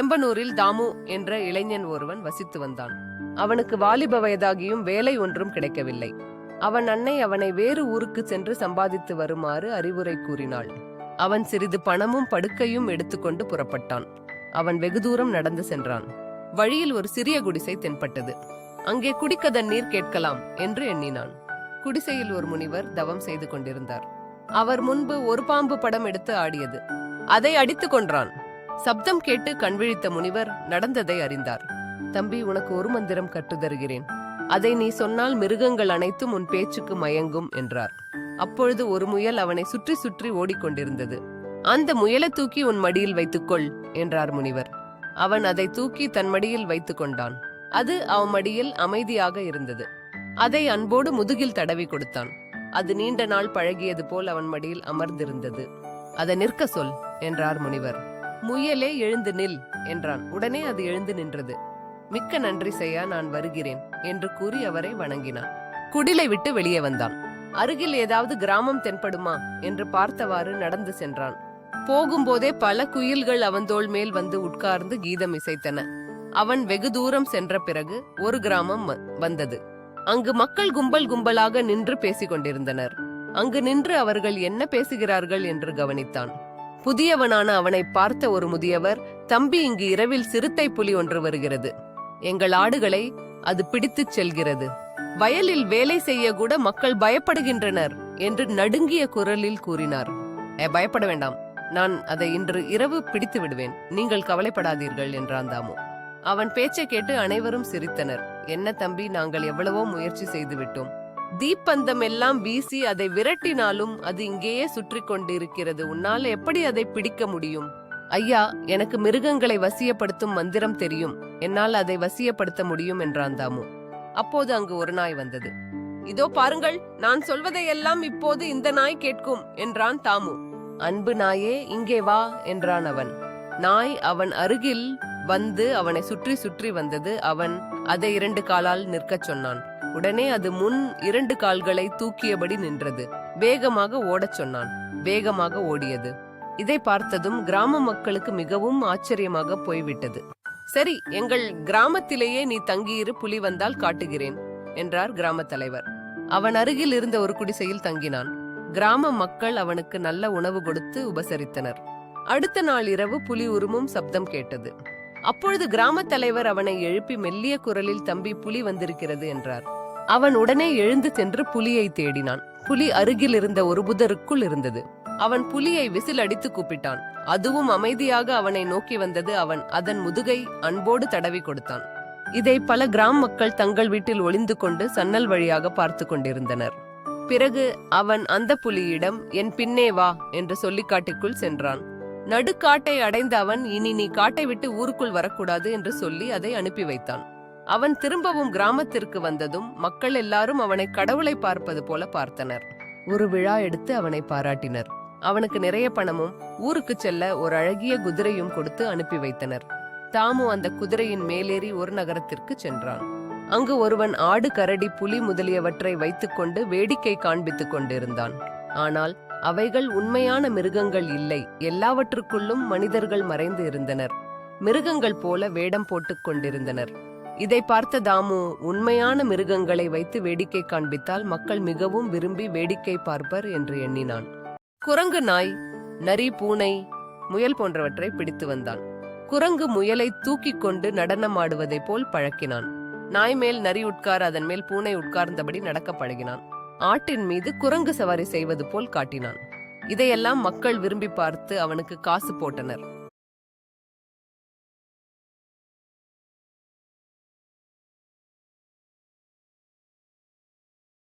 செம்பனூரில் தாமு என்ற இளைஞன் ஒருவன் வசித்து வந்தான். அவனுக்கு வாலிப வயதாகியும் வேலை ஒன்றும் கிடைக்கவில்லை. அவன் அன்னை அவனை வேறு ஊருக்கு சென்று சம்பாதித்து வருமாறு அறிவுரை கூறினாள். அவன் சிறிது பணமும் படுக்கையும் எடுத்துக்கொண்டு புறப்பட்டான். அவன் வெகு தூரம் நடந்து சென்றான். வழியில் ஒரு சிறிய குடிசை தென்பட்டது. அங்கே குடிக்க தண்ணீர் கேட்கலாம் என்று எண்ணினான். குடிசையில் ஒரு முனிவர் தவம் செய்து கொண்டிருந்தார். அவர் முன்பு ஒரு பாம்பு படம் எடுத்து ஆடியது. அதை அடித்துக் கொன்றான். சப்தம் கேட்டு கண்விழித்த முனிவர் நடந்ததை அறிந்தார். தம்பி உனக்கு ஒரு மந்திரம் கற்றுதருகிறேன் அதை நீ சொன்னால் மிருகங்கள் அனைத்தும் உன் பேச்சுக்கு மயங்கும் என்றார். அப்பொழுது ஒரு முயல் அவனை சுற்றி சுற்றி ஓடிக்கொண்டிருந்தது. அந்த முயலை தூக்கி உன் மடியில் வைத்துக்கொள் என்றார் முனிவர். அவன் அதை தூக்கி தன் மடியில் வைத்துக் கொண்டான். அது அவன் மடியில் அமைதியாக இருந்தது. அதை அன்போடு முதுகில் தடவி கொடுத்தான். அது நீண்ட நாள் பழகியது போல் அவன் மடியில் அமர்ந்திருந்தது. அதை நிற்க சொல் என்றார் முனிவர். முயலே எழுந்து நில் என்றான். உடனே அது எழுந்து நின்றது. மிக்க நன்றி செய்யா நான் வருகிறேன் என்று கூறி அவரை வணங்கினான். குடிலை விட்டு வெளியே வந்தான். அருகில் ஏதாவது கிராமம் தென்படுமா என்று பார்த்தவாறு நடந்து சென்றான். போகும்போதே பல குயில்கள் அவன் மேல் வந்து உட்கார்ந்து கீதம் இசைத்தன. அவன் வெகு தூரம் சென்ற பிறகு ஒரு கிராமம் வந்தது. அங்கு மக்கள் கும்பல் கும்பலாக நின்று பேசிக் கொண்டிருந்தனர் அங்கு நின்று அவர்கள் என்ன பேசுகிறார்கள் என்று கவனித்தான். புதியவனான அவனை பார்த்த ஒரு முதியவர் தம்பி இங்கு இரவில் சிறுத்தை புலி ஒன்று வருகிறது. எங்கள் ஆடுகளை அது பிடித்துச் செல்கிறது. வயலில் வேலை செய்ய கூட மக்கள் பயப்படுகின்றனர் என்று நடுங்கிய குரலில் கூறினார். "ஏ, பயப்பட வேண்டாம். நான் அதை இன்று இரவு பிடித்து விடுவேன். நீங்கள் கவலைப்படாதீர்கள் என்றான் தாமு. அவன் பேச்சை கேட்டு அனைவரும் சிரித்தனர். என்ன தம்பி நாங்கள் எவ்வளவோ முயற்சி செய்து விட்டோம். தீப்பந்தம் எல்லாம் வீசி அதை விரட்டினாலும் அது இங்கேயே சுற்றி கொண்டிருக்கிறது. உன்னால் எப்படி அதை பிடிக்க முடியும்? ஐயா எனக்கு மிருகங்களை வசியப்படுத்தும் மந்திரம் தெரியும். என்னால் அதை வசியப்படுத்த முடியும் என்றான் தாமு. அப்போது அங்கு ஒரு நாய் வந்தது. இதோ பாருங்கள் நான் சொல்வதையெல்லாம் இப்போது இந்த நாய் கேட்கும் என்றான் தாமு. அன்பு நாயே இங்கே வா என்றான் அவன். நாய் அவன் அருகில் வந்து அவனை சுற்றி சுற்றி வந்தது. அவன் அதை இரண்டு காலால் நிற்கச் சொன்னான். உடனே அது முன் இரண்டு கால்களை தூக்கியபடி நின்றது. வேகமாக ஓடச் சொன்னான். வேகமாக ஓடியது. இதை பார்த்ததும் கிராம மக்களுக்கு மிகவும் ஆச்சரியமாக போய்விட்டது. சரி எங்கள் கிராமத்திலேயே நீ தங்கியிரு புலி வந்தால் காட்டுகிறேன் என்றார் கிராம தலைவர். அவன் அருகில் இருந்த ஒரு குடிசையில் தங்கினான். கிராம மக்கள் அவனுக்கு நல்ல உணவு கொடுத்து உபசரித்தனர். அடுத்த நாள் இரவு புலி உருமும் சப்தம் கேட்டது. அப்பொழுது கிராம தலைவர் அவனை எழுப்பி மெல்லிய குரலில் தம்பி புலி வந்திருக்கிறது என்றார். அவன் உடனே எழுந்து சென்று புலியை தேடினான். புலி அருகில் இருந்த ஒரு புதருக்குள் இருந்தது. அவன் புலியை விசில் அடித்து கூப்பிட்டான். அதுவும் அமைதியாக அவனை நோக்கி வந்தது அவன் அதன் முதுகை அன்போடு தடவி கொடுத்தான். இதை பல கிராம மக்கள் தங்கள் வீட்டில் ஒளிந்து கொண்டு சன்னல் வழியாக பார்த்து கொண்டிருந்தனர். பிறகு அவன் அந்த புலியிடம் என் பின்னே வா என்று சொல்லி காட்டுக்குள் சென்றான். நடுக்காட்டை அடைந்த அவன் இனி நீ காட்டை விட்டு ஊருக்குள் வரக்கூடாது என்று சொல்லி அதை அனுப்பி வைத்தான். அவன் திரும்பவும் கிராமத்திற்கு வந்ததும் மக்கள் எல்லாரும் அவனை கடவுளை பார்ப்பது போல பார்த்தனர். ஒரு விழா எடுத்து அவனை பாராட்டினர். அவனுக்கு நிறைய பணமும் ஊருக்கு செல்ல ஒரு அழகிய குதிரையும் கொடுத்து அனுப்பி வைத்தனர். தாமு அந்த குதிரையின் மேலேறி ஒரு நகரத்திற்கு சென்றான். அங்கு ஒருவன் ஆடு கரடி புலி முதலியவற்றை வைத்துக்கொண்டு வேடிக்கை காண்பித்துக் கொண்டிருந்தான். ஆனால் அவைகள் உண்மையான மிருகங்கள் இல்லை. எல்லாவற்றுக்குள்ளும் மனிதர்கள் மறைந்து இருந்தனர். மிருகங்கள் போல வேடம் போட்டுக் கொண்டிருந்தனர். இதை பார்த்த தாமு உண்மையான மிருகங்களை வைத்து வேடிக்கை காண்பித்தால் மக்கள் மிகவும் விரும்பி வேடிக்கை பார்ப்பர் என்று எண்ணினான். குரங்கு நாய் நரி பூனை முயல் போன்றவற்றை பிடித்து வந்தான். குரங்கு முயலை தூக்கிக் கொண்டு நடனமாடுவதைப் போல் பழக்கினான். நாய் மேல் நரி உட்கார் அதன் மேல் பூனை உட்கார்ந்தபடி நடக்க பழகினான். ஆட்டின் மீது குரங்கு சவாரி செய்வது போல் காட்டினான். இதையெல்லாம் மக்கள் விரும்பி பார்த்து அவனுக்கு காசு போட்டனர்.